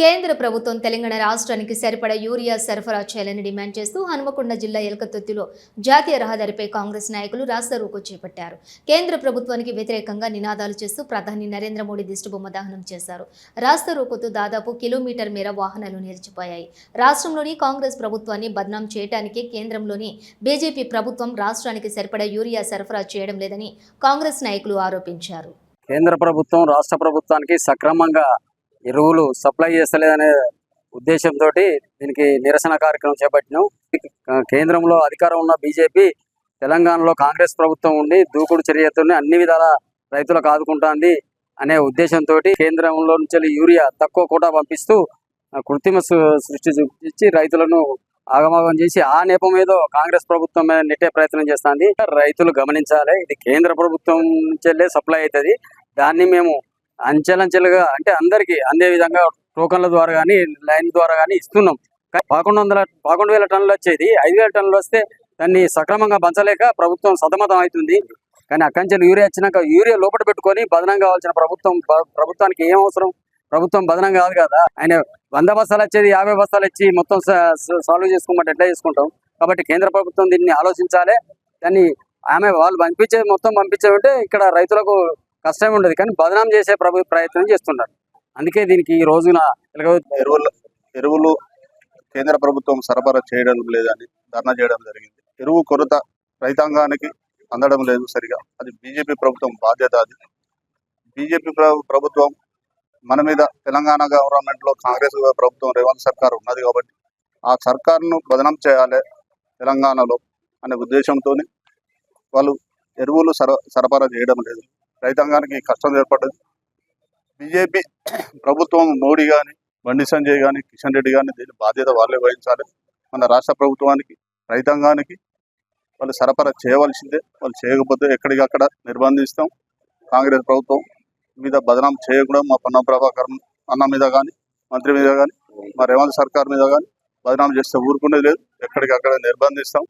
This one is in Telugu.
కేంద్ర ప్రభుత్వం తెలంగాణ రాష్ట్రానికి సరిపడా యూరియా సరఫరా చేయాలని డిమాండ్ చేస్తూ హనుమకొండ జిల్లా ఎలకతుర్తిలో జాతీయ రహదారిపై కాంగ్రెస్ నాయకులు రాస్తారోకో చేపట్టారు. కేంద్ర ప్రభుత్వానికి వ్యతిరేకంగా నినాదాలు చేస్తూ ప్రధాని నరేంద్ర మోడీ దిష్టిబొమ్మ దహనం చేశారు. రాస్తారోకోతో దాదాపు కిలోమీటర్ మేర వాహనాలు నిలిచిపోయాయి. రాష్ట్రంలోని కాంగ్రెస్ ప్రభుత్వాన్ని బద్నాం చేయడానికి కేంద్రంలోని బీజేపీ ప్రభుత్వం రాష్ట్రానికి సరిపడా యూరియా సరఫరా చేయడం లేదని కాంగ్రెస్ నాయకులు ఆరోపించారు. కేంద్ర ప్రభుత్వం రాష్ట్ర ప్రభుత్వానికి సక్రమంగా ఎరువులు సప్లై చేస్తలేదనే ఉద్దేశంతో దీనికి నిరసన కార్యక్రమం చేపట్టినాం. కేంద్రంలో అధికారం ఉన్న బీజేపీ తెలంగాణలో కాంగ్రెస్ ప్రభుత్వం ఉండి దూకుడు చర్యతో అన్ని విధాల రైతులకు ఆదుకుంటుంది అనే ఉద్దేశంతో కేంద్రంలో నుంచి యూరియా తక్కువ కూడా పంపిస్తూ కృత్రిమ సృష్టి చూపించి రైతులను ఆగమాగం చేసి ఆ నేపం ఏదో కాంగ్రెస్ ప్రభుత్వం మీద నెట్టే ప్రయత్నం చేస్తుంది. రైతులు గమనించాలి ఇది కేంద్ర ప్రభుత్వం నుంచెల్లే సప్లై అవుతుంది. దాన్ని మేము అంచెలంచెలుగా అంటే అందరికీ అందే విధంగా టోకన్ల ద్వారా కానీ లైన్ ద్వారా కానీ ఇస్తున్నాం. పదకొండు వందల పదకొండు వేల టన్నులు వచ్చేది. ఐదు వేల టన్నులు వస్తే దాన్ని సక్రమంగా పంచలేక ప్రభుత్వం సతమతం అవుతుంది. కానీ అక్కడి నుంచి యూరియా వచ్చినాక యూరియా లోపల పెట్టుకొని బదనం కావాల్సిన ప్రభుత్వం ప్రభుత్వానికి ఏం అవసరం? ప్రభుత్వం బదనం కాదు కదా. ఆయన వంద బస్తాలు వచ్చేది యాభై బస్తాలు ఇచ్చి మొత్తం సాల్వ్ చేసుకోమంటే ఎట్లా చేసుకుంటాం? కాబట్టి కేంద్ర ప్రభుత్వం దీన్ని ఆలోచించాలి. దాన్ని ఆమె వాళ్ళు పంపించే మొత్తం పంపించామంటే ఇక్కడ రైతులకు కష్టం ఉండదు. కానీ బదనాం చేసే ప్రభు ప్రయత్నం చేస్తున్నారు అందుకే దీనికి ఈ రోజున ఎరువులు ఎరువులు కేంద్ర ప్రభుత్వం సరఫరా చేయడం లేదని ధర్నా చేయడం జరిగింది. ఎరువు కొరత రైతాంగానికి అందడం లేదు సరిగా. అది బీజేపీ ప్రభుత్వం బాధ్యత అది. బీజేపీ ప్రభుత్వం మన మీద తెలంగాణ గవర్నమెంట్లో కాంగ్రెస్ ప్రభుత్వం రేవంత్ సర్కార్ ఉన్నది కాబట్టి ఆ సర్కార్ను బదనం చేయాలి తెలంగాణలో అనే ఉద్దేశంతో వాళ్ళు ఎరువులు సర సరఫరా చేయడం లేదు. రైతాంగానికి కష్టం ఏర్పడ్డది. బీజేపీ ప్రభుత్వం మోడీ కానీ బండి సంజయ్ కానీ కిషన్ రెడ్డి కానీ దీని బాధ్యత వాళ్ళే వహించాలి. మన రాష్ట్ర ప్రభుత్వానికి రైతాంగానికి వాళ్ళు సరఫరా చేయవలసిందే. వాళ్ళు చేయకపోతే ఎక్కడికక్కడ నిర్బంధిస్తాం. కాంగ్రెస్ ప్రభుత్వం మీద బదనాం చేయకూడదు. మా పన్న ప్రభాకర్ అన్న మీద కానీ మంత్రి మీద కానీ మా రేవంత్ సర్కార్ మీద కానీ బదనాం చేస్తే ఊరుకునేది లేదు. ఎక్కడికక్కడ నిర్బంధిస్తాం.